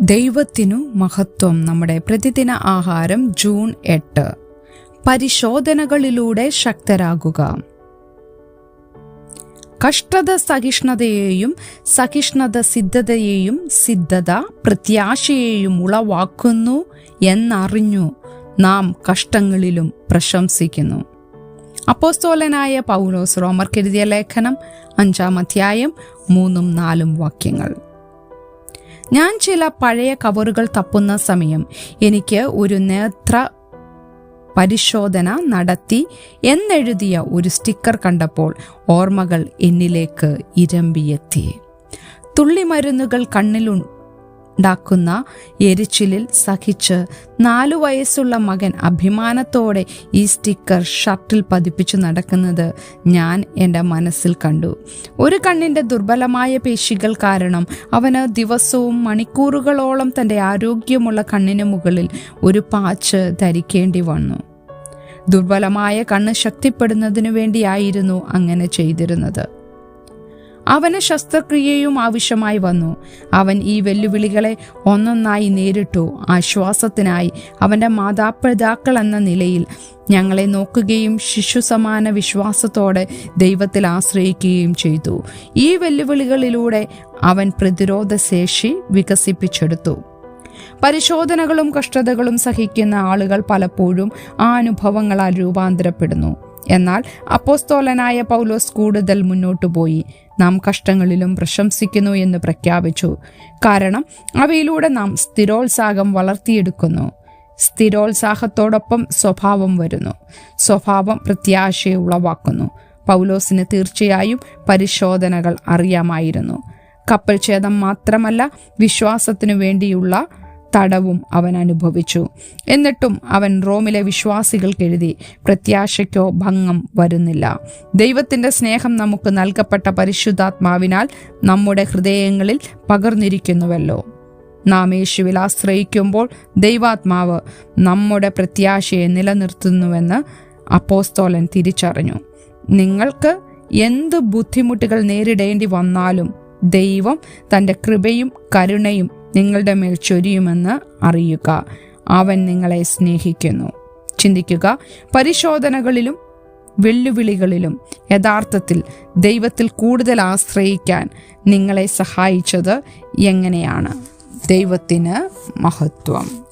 ദൈവത്തിനു മഹത്വം. നമ്മുടെ പ്രതിദിന ആഹാരം ജൂൺ എട്ട്. പരിശോധനകളിലൂടെ ശക്തരാകുക. കഷ്ടത സഹിഷ്ണുതയെയും സഹിഷ്ണുത സിദ്ധതയെയും സിദ്ധത പ്രത്യാശയെയും ഉളവാക്കുന്നു എന്നറിഞ്ഞു നാം കഷ്ടങ്ങളിലും പ്രശംസിക്കുന്നു. അപ്പോസ്തോലനായ പൗലോസ് റോമർക്കെഴുതിയ ലേഖനം അഞ്ചാം അധ്യായം മൂന്നും നാലും വാക്യങ്ങൾ. ഞാൻ ചില പഴയ കവറുകൾ തപ്പുന്ന സമയം എനിക്ക് ഒരു നേത്ര പരിശോധന നടത്തി എന്നെഴുതിയ ഒരു സ്റ്റിക്കർ കണ്ടപ്പോൾ ഓർമ്മകൾ എന്നിലേക്ക് ഇരമ്പിയെത്തി. തുള്ളിമരുന്നുകൾ കണ്ണിലുണ്ടാക്കുന്ന എരിച്ചിലിൽ സഹിച്ച് നാലു വയസ്സുള്ള മകൻ അഭിമാനത്തോടെ ഈ സ്റ്റിക്കർ ഷർട്ടിൽ പതിപ്പിച്ചു നടക്കുന്നത് ഞാൻ എന്റെ മനസ്സിൽ കണ്ടു. ഒരു കണ്ണിന്റെ ദുർബലമായ പേശികൾ കാരണം അവന് ദിവസവും മണിക്കൂറുകളോളം തന്റെ ആരോഗ്യമുള്ള കണ്ണിന് മുകളിൽ ഒരു പാച്ച് ധരിക്കേണ്ടി വന്നു. ദുർബലമായ കണ്ണ് ശക്തിപ്പെടുന്നതിനു വേണ്ടിയായിരുന്നു അങ്ങനെ ചെയ്തിരുന്നത്. അവന് ശസ്ത്രക്രിയയും ആവശ്യമായി വന്നു. അവൻ ഈ വെല്ലുവിളികളെ ഒന്നൊന്നായി നേരിട്ടു. ആശ്വാസത്തിനായി അവന്റെ മാതാപിതാക്കൾ എന്ന നിലയിൽ ഞങ്ങളെ നോക്കുകയും ശിശു സമാന വിശ്വാസത്തോടെ ദൈവത്തിൽ ആശ്രയിക്കുകയും ചെയ്തു. ഈ വെല്ലുവിളികളിലൂടെ അവൻ പ്രതിരോധശേഷി വികസിപ്പിച്ചെടുത്തു. പരിശോധനകളും കഷ്ടതകളും സഹിക്കുന്ന ആളുകൾ പലപ്പോഴും ആ അനുഭവങ്ങളാൽ രൂപാന്തരപ്പെടുന്നു. എന്നാൽ അപ്പോസ്തോലനായ പൗലോസ് കൂടുതൽ മുന്നോട്ടു പോയി. നാം കഷ്ടങ്ങളിലും പ്രശംസിക്കുന്നു എന്ന് പ്രഖ്യാപിച്ചു. കാരണം അവയിലൂടെ നാം സ്ഥിരോത്സാഹം വളർത്തിയെടുക്കുന്നു. സ്ഥിരോത്സാഹത്തോടൊപ്പം സ്വഭാവം വരുന്നു. സ്വഭാവം പ്രത്യാശയെ ഉളവാക്കുന്നു. പൗലോസിന് തീർച്ചയായും പരിശോധനകൾ അറിയാമായിരുന്നു. കപ്പൽ ഛേദം മാത്രമല്ല വിശ്വാസത്തിനു വേണ്ടിയുള്ള തടവും അവൻ അനുഭവിച്ചു. എന്നിട്ടും അവൻ റോമിലെ വിശ്വാസികൾക്ക് എഴുതി പ്രത്യാശയ്ക്കോ ഭംഗം വരുന്നില്ല. ദൈവത്തിന്റെ സ്നേഹം നമുക്ക് നൽകപ്പെട്ട പരിശുദ്ധാത്മാവിനാൽ നമ്മുടെ ഹൃദയങ്ങളിൽ പകർന്നിരിക്കുന്നുവല്ലോ. നാം യേശുവിൽ ആശ്രയിക്കുമ്പോൾ ദൈവാത്മാവ് നമ്മുടെ പ്രത്യാശയെ നിലനിർത്തുന്നുവെന്ന് അപ്പോസ്തോലൻ തിരിച്ചറിഞ്ഞു. നിങ്ങൾക്ക് എന്ത് ബുദ്ധിമുട്ടുകൾ നേരിടേണ്ടി വന്നാലും ദൈവം തന്റെ കൃപയും കരുണയും നിങ്ങളുടെ മേൽ ചൊരിയുമെന്ന് അറിയുക. അവൻ നിങ്ങളെ സ്നേഹിക്കുന്നു. ചിന്തിക്കുക പരിശോധനകളിലും വെല്ലുവിളികളിലും യഥാർത്ഥത്തിൽ ദൈവത്തിൽ കൂടുതൽ ആശ്രയിക്കാൻ നിങ്ങളെ സഹായിച്ചത് എങ്ങനെയാണ്? ദൈവത്തിന് മഹത്വം.